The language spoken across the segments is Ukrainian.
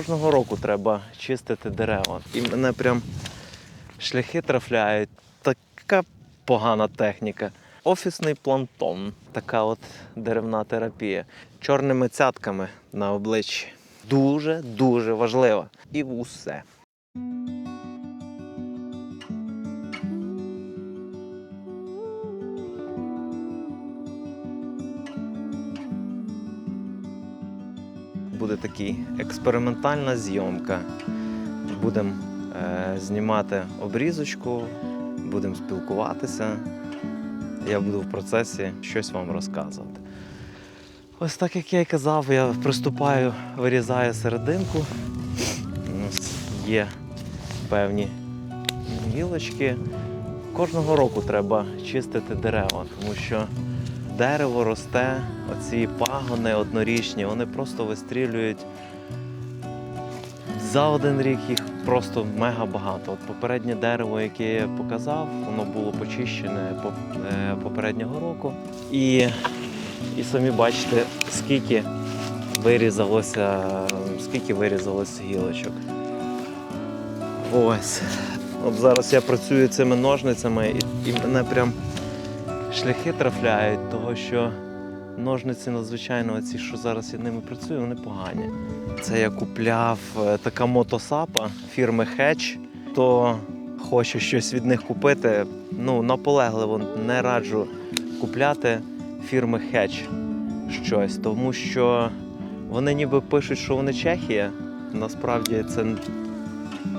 Кожного року треба чистити дерева. І мене прям шляхи трафляють. Така погана техніка. Офісний плантон, така от деревна терапія. Чорними цятками на обличчі. Дуже дуже важлива. І усе. Буде такий експериментальна зйомка. Будемо е, знімати обрізочку, будемо спілкуватися. Я буду в процесі щось вам розказувати. Ось так як я й казав, я приступаю, вирізаю серединку. Ось є певні гілочки. Кожного року треба чистити дерева, тому що дерево росте, оці пагони однорічні, вони просто вистрілюють. За один рік їх просто мега багато. От попереднє дерево, яке я показав, воно було почищене е, попереднього року. І, і самі бачите, скільки вирізалося, скільки вирізалося гілочок. Ось. От зараз я працюю цими ножницями і, і мене прям шляхи трафляють, того що ножниці надзвичайно оці, що зараз я ними працюю, вони погані. Це я купляв е, така мотосапа фірми Hedge. Хто хоче щось від них купити, ну наполегливо не раджу купляти фірми Hedge щось, тому що вони ніби пишуть, що вони Чехія. Насправді це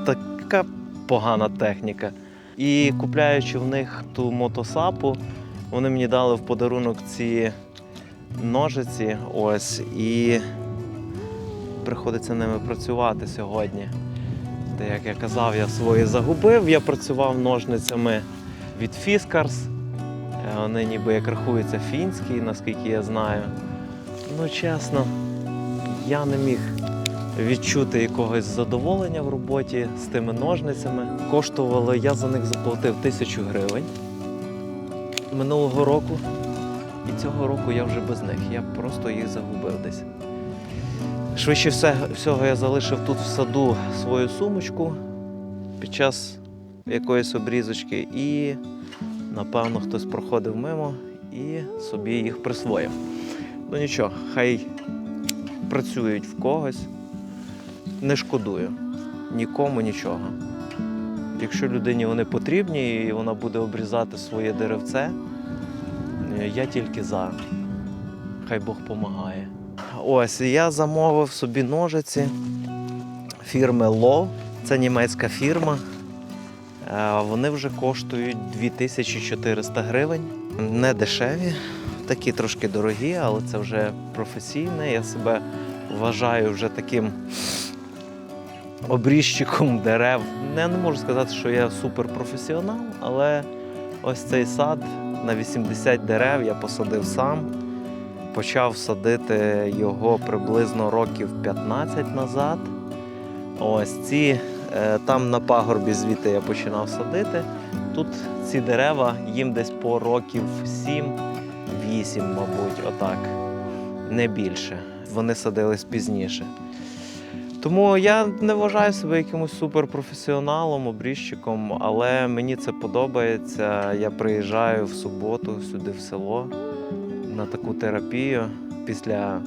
така погана техніка. І купляючи в них ту мотосапу, вони мені дали в подарунок ці ножиці. Ось і приходиться ними працювати сьогодні. Та як я казав, я свої загубив. Я працював ножницями від Fiskars. Е, Вони ніби як рахуються фінські, наскільки я знаю. Ну, чесно, я не міг відчути якогось задоволення в роботі з тими ножницями. Коштувало, я за них заплатив тисячу гривень минулого року. І цього року я вже без них. Я просто їх загубив десь. Швидше всього я залишив тут в саду свою сумочку під час якоїсь обрізочки, і напевно хтось проходив мимо і собі їх присвоїв. Ну нічого, хай працюють в когось. Не шкодую нікому нічого. Якщо людині вони потрібні і вона буде обрізати своє деревце, е, я тільки за. Хай Бог допомагає. Ось я замовив собі ножиці фірми Love. Це німецька фірма. Е, Вони вже коштують 2400 гривень. Не дешеві, такі трошки дорогі, але це вже професійне. Я себе вважаю вже таким обрізчиком дерев. Я не можу сказати, що я суперпрофесіонал, але ось цей сад на 80 дерев я посадив сам. Почав садити його приблизно років 15 назад. Ось ці е, там на пагорбі звідти я починав садити. Тут ці дерева їм десь по років 7-8, мабуть, отак. Не більше. Вони садились пізніше. Тому я не вважаю себе якимось суперпрофесіоналом, обрізчиком, але мені це подобається. Я приїжджаю в суботу сюди в село на таку терапію після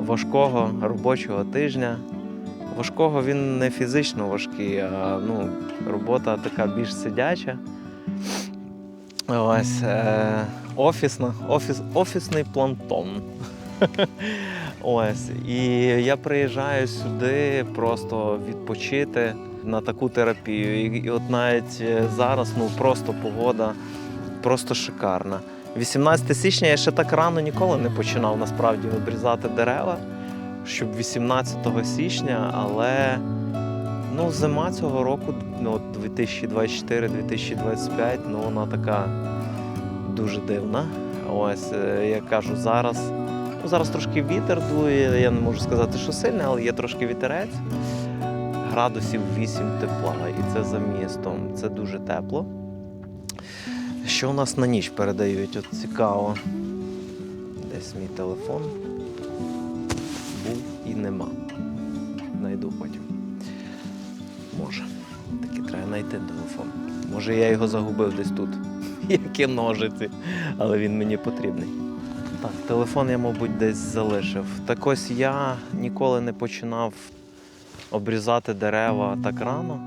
важкого робочого тижня. Важкого він не фізично важкий, а ну, робота така більш сидяча. Ось е, офісна, офіс, офісний плантон. Ось. І я приїжджаю сюди просто відпочити на таку терапію. І, і от навіть е, зараз ну просто погода просто шикарна. 18 січня я ще так рано ніколи не починав насправді обрізати дерева, щоб 18 січня, але ну, зима цього року, ну, 2024-2025, ну вона така дуже дивна. Ось е, я кажу, зараз. Зараз трошки вітер дує, я не можу сказати, що сильний, але є трошки вітерець. Градусів 8 тепла, і це за містом. Це дуже тепло. Що у нас на ніч передають? От цікаво. Десь мій телефон був і нема. Найду потім. Може. Таки треба знайти телефон. Може я його загубив десь тут. Які ножиці, але він мені потрібний. Так, телефон я, мабуть, десь залишив. Так ось я ніколи не починав обрізати дерева так рано.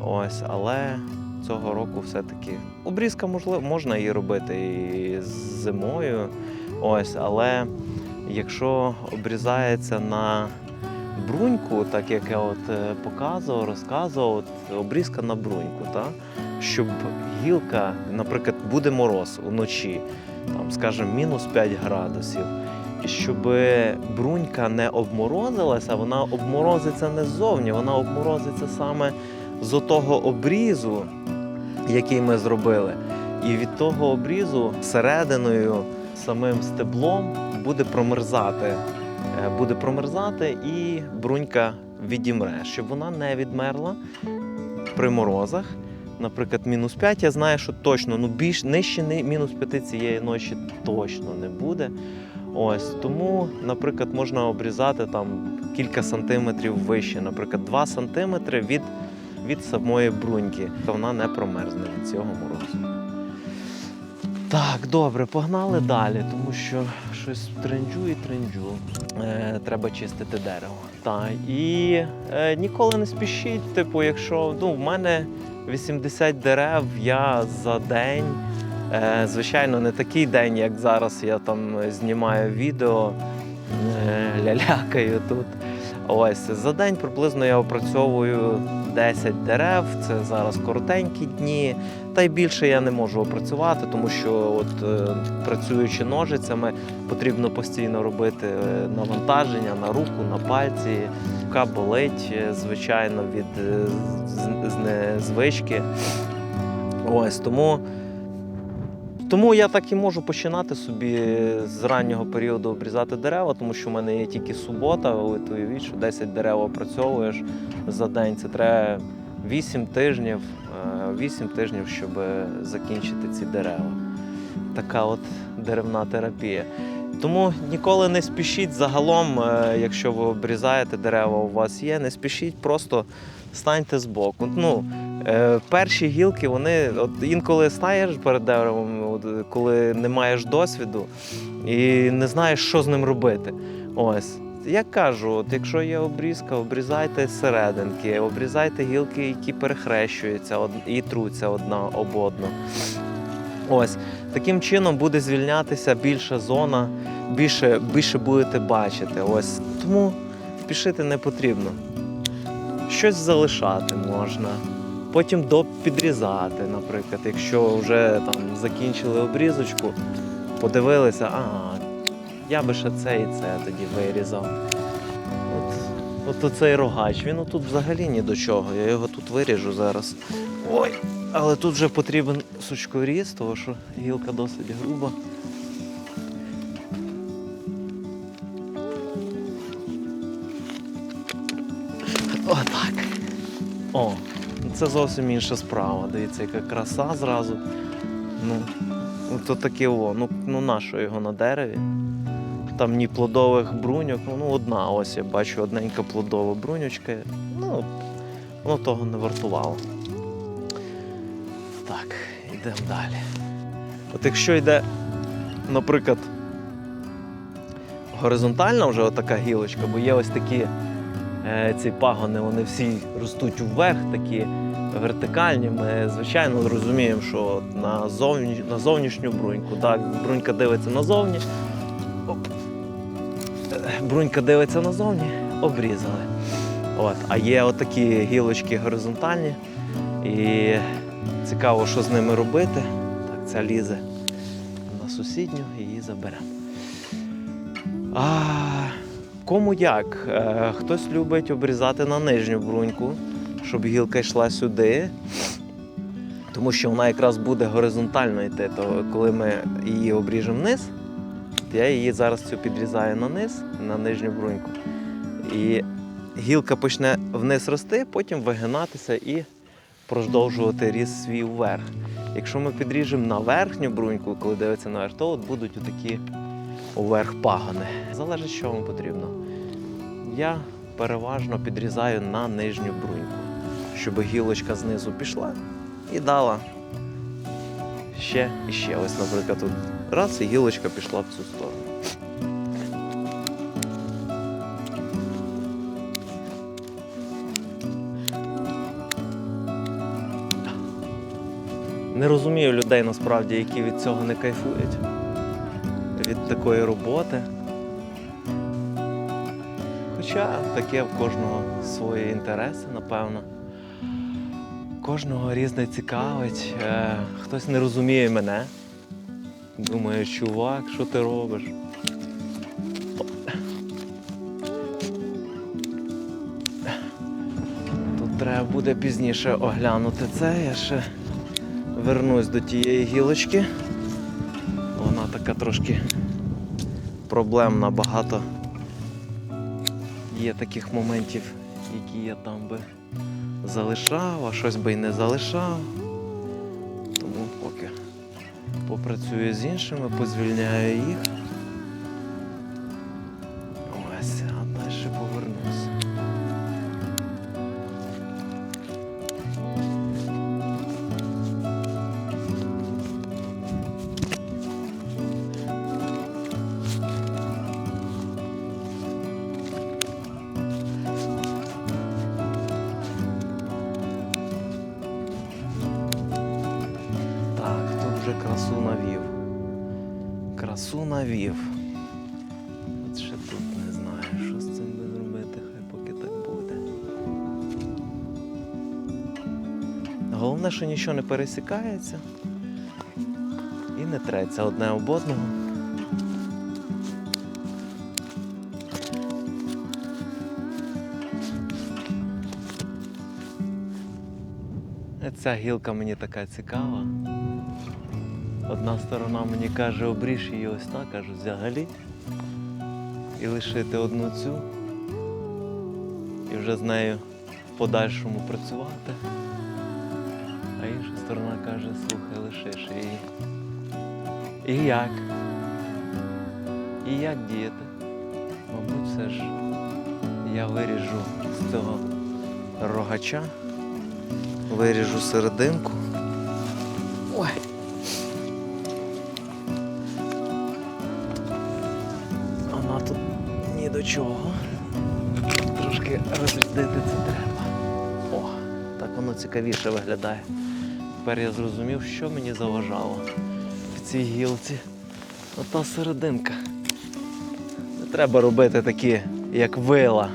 Ось, але цього року все-таки обрізка можливо, можна її робити і зимою. Ось, але якщо обрізається на бруньку, так як я от е, показував, розказував, от обрізка на бруньку, так? щоб гілка, наприклад, буде мороз уночі, там, скажімо, мінус 5 градусів. Щоб брунька не обморозилася, вона обморозиться не ззовні, вона обморозиться саме з отого обрізу, який ми зробили. І від того обрізу серединою, самим стеблом буде промерзати. Е, Буде промерзати і брунька відімре, щоб вона не відмерла при морозах. Наприклад, мінус 5, я знаю, що точно ну більш нижче мінус 5 цієї ночі точно не буде. Ось тому, наприклад, можна обрізати там кілька сантиметрів вище, наприклад, 2 сантиметри від, від самої бруньки. То вона не промерзне від цього морозу. Так, добре, погнали далі, тому що щось тренджу і тренджу. Е, треба чистити дерево. Так, і е, ніколи не спішіть. Типу, якщо ну, в мене 80 дерев, я за день. Е, звичайно, не такий день, як зараз я там знімаю відео, е, лялякаю тут. Ось за день приблизно я опрацьовую 10 дерев. Це зараз коротенькі дні. Та й більше я не можу опрацювати, тому що от е, працюючи ножицями, потрібно постійно робити е, навантаження на руку, на пальці. Рука болить, е, звичайно, від е. Ось тому. Тому я так і можу починати собі з раннього періоду обрізати дерева, тому що в мене є тільки субота, то уявіть, що 10 дерев опрацьовуєш за день. Це треба 8 тижнів, 8 тижнів, щоб закінчити ці дерева. Така от деревна терапія. Тому ніколи не спішіть загалом, е, якщо ви обрізаєте дерева, у вас є, не спішіть, просто станьте збоку. Ну, Е, перші гілки, вони от інколи стаєш перед деревом, коли не маєш досвіду і не знаєш, що з ним робити. Ось. Я кажу, от якщо є обрізка, обрізайте серединки, обрізайте гілки, які перехрещуються і труться одна об одну. Ось. Таким чином буде звільнятися більша зона, більше, більше будете бачити. Ось. Тому спішити не потрібно. Щось залишати можна потім доп підрізати, наприклад, якщо вже там закінчили обрізочку, подивилися, а я би ще це і це тоді вирізав. От, от оцей рогач, він отут взагалі ні до чого. Я його тут виріжу зараз. Ой! Але тут вже потрібен сучкоріз, тому що гілка досить груба. Отак. О, Це зовсім інша справа. Дивіться, яка краса зразу. Ну, то таке о, ну, ну нащо його на дереві? Там ні плодових бруньок, ну, ну одна, ось я бачу одненька плодова бруньочка. Ну, воно того не вартувало. Так, йдемо далі. От якщо йде, наприклад, горизонтальна вже отака гілочка, бо є ось такі е, ці пагони, вони всі ростуть вверх, такі вертикальні. Ми, звичайно, розуміємо, що на, зовні, на зовнішню бруньку, так, брунька дивиться назовні. Брунька дивиться назовні, обрізали. От. А є отакі гілочки горизонтальні. І цікаво, що з ними робити. Так, ця лізе на сусідню, її заберемо. Кому як? Е, Хтось любить обрізати на нижню бруньку, щоб гілка йшла сюди, тому що вона якраз буде горизонтально йти. То коли ми її обріжемо вниз, я її зараз цю підрізаю на низ, на нижню бруньку. І гілка почне вниз рости, потім вигинатися і продовжувати ріст свій вверх. Якщо ми підріжемо на верхню бруньку, коли дивиться наверх, то от будуть отакі уверх пагони. Залежить, що вам потрібно. Я переважно підрізаю на нижню бруньку, щоб гілочка знизу пішла і дала ще і ще. Ось, наприклад, тут раз і гілочка пішла в цю сторону. Не розумію людей насправді, які від цього не кайфують. Від такої роботи. Хоча таке в кожного свої інтереси, напевно. Кожного різне цікавить. Е, хтось не розуміє мене. Думає, чувак, що ти робиш? Тут треба буде пізніше оглянути це. Я ще вернусь до тієї гілочки. Вона така трошки проблемна, багато є таких моментів, які я там би залишав, а щось би й не залишав. Попрацюю з іншими, позвільняє їх. Красу навів. От ще тут не знаю, що з цим би зробити, хай поки так буде. Головне, що нічого не пересікається і не треться одне об одного. Ця гілка мені така цікава. Одна сторона мені каже, обріж її ось так, кажу, взагалі. І лишити одну цю. І вже з нею в подальшому працювати. А інша сторона каже, слухай, лишиш її. І як? І як діяти? Мабуть, все ж я виріжу з цього рогача, виріжу серединку. Ой. Ні до чого. Трошки розрядити це треба. О, так воно цікавіше виглядає. Тепер я зрозумів, що мені заважало в цій гілці. Ота серединка. Не треба робити такі, як вила.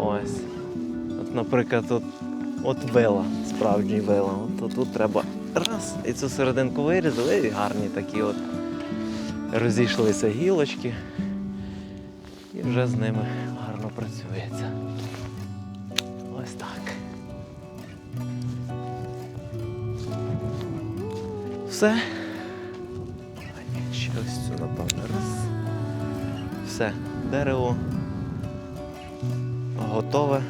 Ось. От, наприклад, от, от вила, справжній вила. От тут треба раз і цю серединку вирізали, і гарні такі от розійшлися гілочки. І вже з ними гарно працюється. Ось так. Все. А ні, ще ось цю, напевно, раз. Все, дерево готове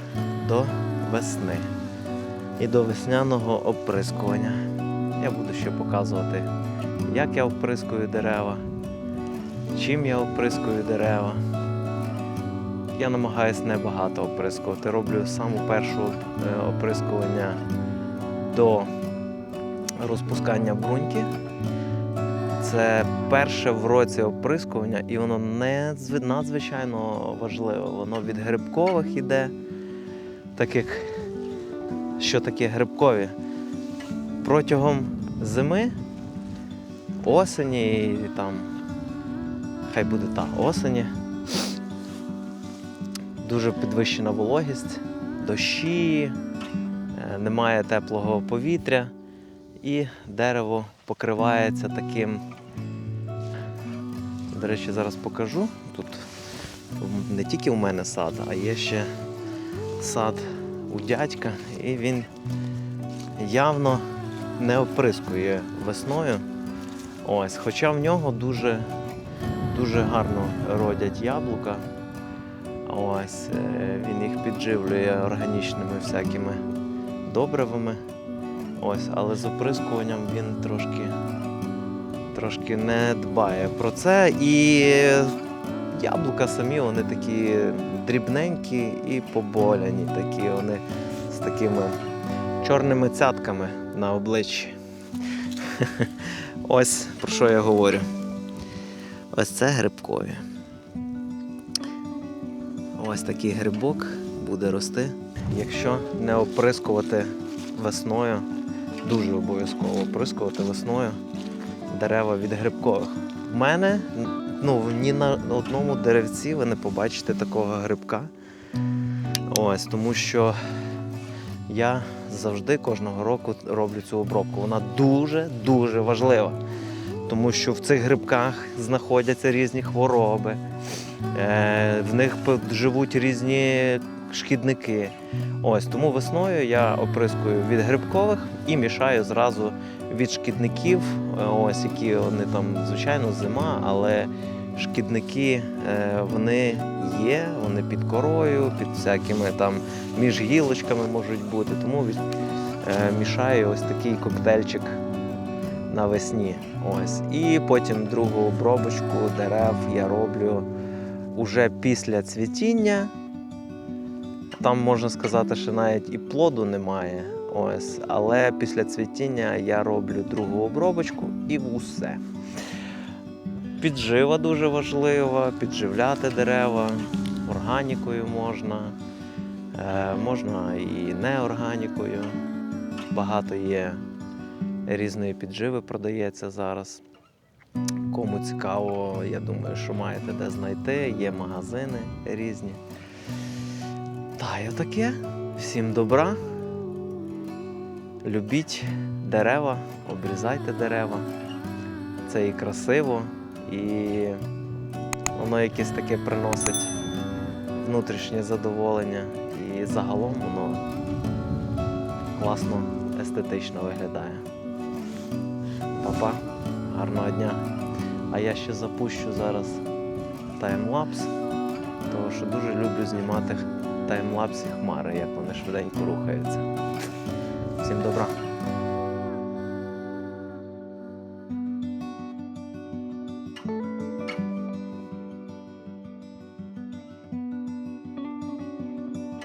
до весни і до весняного оприскування. Я буду ще показувати, як я оприскую дерева, чим я оприскую дерева. Я намагаюся небагато оприскувати. Роблю саму першу е, оприскування до розпускання бруньки. Це перше в році оприскування, і воно не надзвичайно важливе. Воно від грибкових іде, таких, що таке грибкові. Протягом зими, осені і там, хай буде та осені, дуже підвищена вологість, дощі, е, немає теплого повітря, і дерево покривається таким. До речі, зараз покажу. Тут не тільки у мене сад, а є ще сад у дядька, і він явно не оприскує весною. Ось, хоча в нього дуже, дуже гарно родять яблука. Ось, е, він їх підживлює органічними всякими добривами. Ось, але з оприскуванням він трошки, трошки не дбає про це. І яблука самі вони такі дрібненькі і поболяні такі. Вони з такими чорними цятками на обличчі. Ось про що я говорю. Ось це грибкові. Ось такий грибок буде рости. Якщо не оприскувати весною, дуже обов'язково оприскувати весною дерева від грибкових. В мене ну, ні на одному деревці ви не побачите такого грибка. Ось, тому що я завжди кожного року роблю цю обробку. Вона дуже-дуже важлива. Тому що в цих грибках знаходяться різні хвороби, в них живуть різні шкідники. Ось тому весною я оприскую від грибкових і мішаю зразу від шкідників. е, Ось які вони там, звичайно, зима, але шкідники е, вони є, вони під корою, під всякими там між гілочками можуть бути. Тому е, мішаю ось такий коктейльчик навесні. Ось. І потім другу обробочку дерев я роблю уже після цвітіння. Там можна сказати, що навіть і плоду немає. Ось, але після цвітіння я роблю другу обробочку і усе. Піджива дуже важлива, підживляти дерева, органікою можна, е, можна і неорганікою. Багато є різної підживи продається зараз. Кому цікаво, я думаю, що маєте де знайти, є магазини різні. Та й отаке. Всім добра. Любіть дерева, обрізайте дерева. Це і красиво, і воно якесь таке приносить внутрішнє задоволення. І загалом воно класно, естетично виглядає. Па-па, гарного дня. А я ще запущу зараз таймлапс, тому що дуже люблю знімати таймлапси хмари, як вони швиденько рухаються. Всім добра!